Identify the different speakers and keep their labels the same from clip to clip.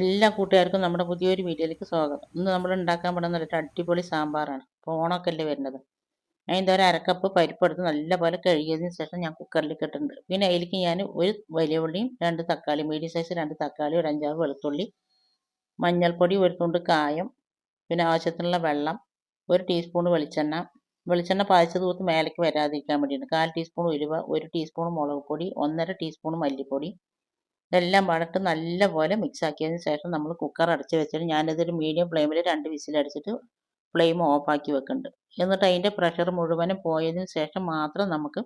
Speaker 1: എല്ലാ കൂട്ടുകാർക്കും നമ്മുടെ പുതിയൊരു വീഡിയോയിലേക്ക് സ്വാഗതം. ഇന്ന് നമ്മൾ ഉണ്ടാക്കാൻ പോകുന്ന ഒരു അടിപൊളി സാമ്പാറാണ്. ഇപ്പോൾ ഓണമൊക്കെ അല്ലേ വരുന്നത്. അതിന്റെ ഒരു അരക്കപ്പ് പരിപ്പെടുത്ത് നല്ലപോലെ കഴുകിയതിന് ശേഷം ഞാൻ കുക്കറിലേക്ക് ഇട്ടിട്ടുണ്ട്. പിന്നെ അതിലേക്ക് ഞാൻ ഒരു വലിയ ഉള്ളിയും രണ്ട് തക്കാളി മീഡിയം സൈസ് രണ്ട് തക്കാളി ഒരു അഞ്ചാറ് വെളുത്തുള്ളി മഞ്ഞൾപ്പൊടി ഒരു തുണ്ട് കായം പിന്നെ ആവശ്യത്തിനുള്ള വെള്ളം ഒരു ടീസ്പൂൺ വെളിച്ചെണ്ണ. വെളിച്ചെണ്ണ പായച്ച തൂത്ത് മേലേക്ക് വരാതിരിക്കാൻ വേണ്ടിയിട്ട് കാൽ ടീസ്പൂൺ ഉലുവ ഒരു ടീസ്പൂൺ മുളക് പൊടി ഒന്നര ടീസ്പൂൺ മല്ലിപ്പൊടി ഇതെല്ലാം പാടിട്ട് നല്ലപോലെ മിക്സ് ആക്കിയതിന് ശേഷം നമ്മൾ കുക്കർ അടച്ച് വെച്ചിട്ട് ഞാനിതൊരു മീഡിയം ഫ്ലെയിമിൽ രണ്ട് വിസിലടിച്ചിട്ട് ഫ്ലെയിം ഓഫാക്കി വെക്കുന്നുണ്ട് എന്നിട്ട് അതിന്റെ പ്രഷർ മുഴുവനും പോയതിന് ശേഷം മാത്രം നമുക്ക്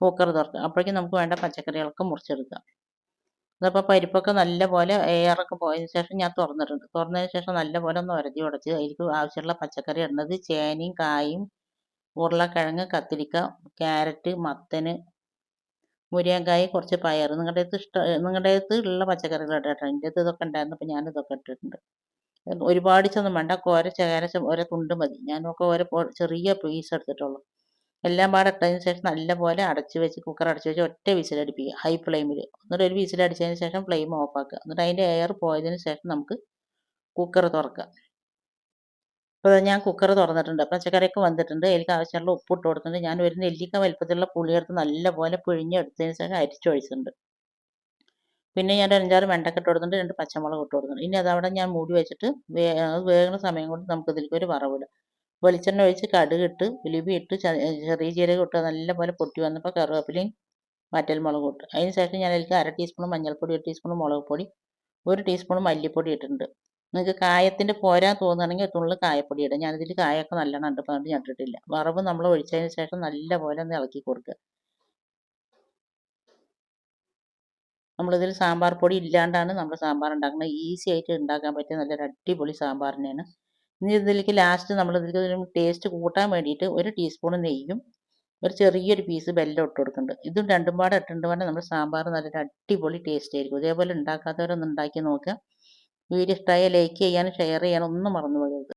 Speaker 1: കുക്കർ തുറക്കാം. അപ്പോഴേക്കും നമുക്ക് വേണ്ട പച്ചക്കറികളൊക്കെ മുറിച്ചെടുക്കാം. അതപ്പോൾ പരിപ്പൊക്കെ നല്ലപോലെ എയറൊക്കെ പോയതിന് ശേഷം ഞാൻ തുറന്നിട്ടുണ്ട്. തുറന്നതിന് ശേഷം നല്ല നല്ലപോലെ ഒന്ന് ഉരതി ഉടച്ച് അതിലേക്ക് ആവശ്യമുള്ള പച്ചക്കറി ഇടുന്നത്. ചേനയും കായും ഉരുളക്കിഴങ്ങ് കത്തിരിക്ക ക്യാരറ്റ് മത്തന് മുരിങ്ങക്കായ് കുറച്ച് പയർ നിങ്ങളുടെ അടുത്ത് ഇഷ്ടം നിങ്ങളുടെ അടുത്ത് ഉള്ള പച്ചക്കറികൾ ഇടട്ടോ എന്റെ അടുത്ത് ഇതൊക്കെ ഉണ്ടായിരുന്നു അപ്പോൾ ഞാൻ ഇതൊക്കെ ഇട്ടിട്ടുണ്ട്. ഒരുപാട് ചെന്നും വേണ്ട കോര ചേര ഓരോ തുണ്ട് മതി. ഞാനൊക്കെ ഓരോ ചെറിയ പീസ് എടുത്തിട്ടുള്ളൂ. എല്ലാം പാടെ ഇട്ടതിന് ശേഷം നല്ലപോലെ അടച്ചു വെച്ച് കുക്കർ അടച്ച് വെച്ച് ഒറ്റ വിസിലടിപ്പിക്കുക ഹൈ ഫ്ലെയിമിൽ എന്നിട്ട് ഒരു വിസിലടിച്ചതിന് ശേഷം ഫ്ലെയിം ഓഫാക്കുക എന്നിട്ട് അതിന്റെ എയർ പോയതിന് ശേഷം നമുക്ക് കുക്കർ തുറക്കാം അപ്പോൾ ഞാൻ കുക്കർ തുറന്നിട്ടുണ്ട്. പച്ചക്കറിയൊക്കെ വന്നിട്ടുണ്ട്. എനിക്ക് ആവശ്യമുള്ള ഉപ്പ് ഇട്ട് കൊടുത്തിട്ടുണ്ട്. ഞാൻ ഒരു നെല്ലിക്ക വലിപ്പത്തിലുള്ള പുളിയെടുത്ത് നല്ലപോലെ പിഴിഞ്ഞെടുത്തതിന് ശേഷം അരിച്ചൊഴിച്ചിട്ടുണ്ട് പിന്നെ ഞാൻ അഞ്ചാറ് വെണ്ടക്ക ഇട്ട് കൊടുത്തിട്ടുണ്ട്. രണ്ട് പച്ചമുളക് ഇട്ട് കൊടുത്തിട്ടുണ്ട്. ഇനി അതവിടെ ഞാൻ മൂടി വെച്ചിട്ട് വേ വേകുന്ന സമയം കൊണ്ട് നമുക്ക് ഇതിലേക്ക് ഒരു വറവിടാം. വെളിച്ചെണ്ണ ഒഴിച്ച് കടുക് ഇട്ട് ഉലുവി ഇട്ട് ചെറിയ ജീരകം ഇട്ട് നല്ലപോലെ പൊട്ടി വന്നപ്പോൾ കറിവേപ്പിലയും വറ്റൽമുളകും ഇട്ട്. അതിന് ശേഷം ഞാൻ അതിലേക്ക് അര ടീസ്പൂൺ മഞ്ഞൾപ്പൊടി ഒരു ടീസ്പൂൺ മുളക് പൊടി ഒരു ടീസ്പൂൺ മല്ലിപ്പൊടി ഇട്ടിട്ടുണ്ട്. നിങ്ങൾക്ക് കായത്തിന്റെ പോരാൻ തോന്നുകയാണെങ്കിൽ തുള്ളി കായപ്പൊടി ഇടുക ഞാനിതിൽ കായൊക്കെ നല്ലോണം ഉണ്ട് പറഞ്ഞിട്ട് ഞാൻ ഇട്ടിട്ടില്ല വറവ് നമ്മൾ ഒഴിച്ചതിന് ശേഷം നല്ല പോലെ ഒന്ന് ഇളക്കി കൊടുക്കുക നമ്മളിതിൽ സാമ്പാർ പൊടി ഇല്ലാണ്ടാണ് നമ്മൾ സാമ്പാർ ഉണ്ടാക്കുന്നത് ഈസി ആയിട്ട് ഉണ്ടാക്കാൻ പറ്റിയ നല്ലൊരു അടിപൊളി സാമ്പാർ തന്നെയാണ്. ഇനി ഇതിലേക്ക് ലാസ്റ്റ് നമ്മൾ ഇതിലേക്ക് ടേസ്റ്റ് കൂട്ടാൻ വേണ്ടിയിട്ട് ഒരു ടീസ്പൂൺ നെയ്യും ഒരു ചെറിയൊരു പീസ് ബെല്ലം ഇട്ട് കൊടുക്കുന്നുണ്ട്. ഇതും രണ്ടും പാടെ ഇട്ടുണ്ട് പറഞ്ഞാൽ നമ്മുടെ സാമ്പാർ നല്ലൊരു അടിപൊളി ടേസ്റ്റ് ആയിരിക്കും. ഇതേപോലെ ഉണ്ടാക്കാത്തവരൊന്ന് ഉണ്ടാക്കി നോക്കുക വീഡിയോ ഇഷ്ടമായ ലൈക്ക് ചെയ്യാനും ഷെയർ ചെയ്യാനും ഒന്നും മറന്നു പോകരുത്.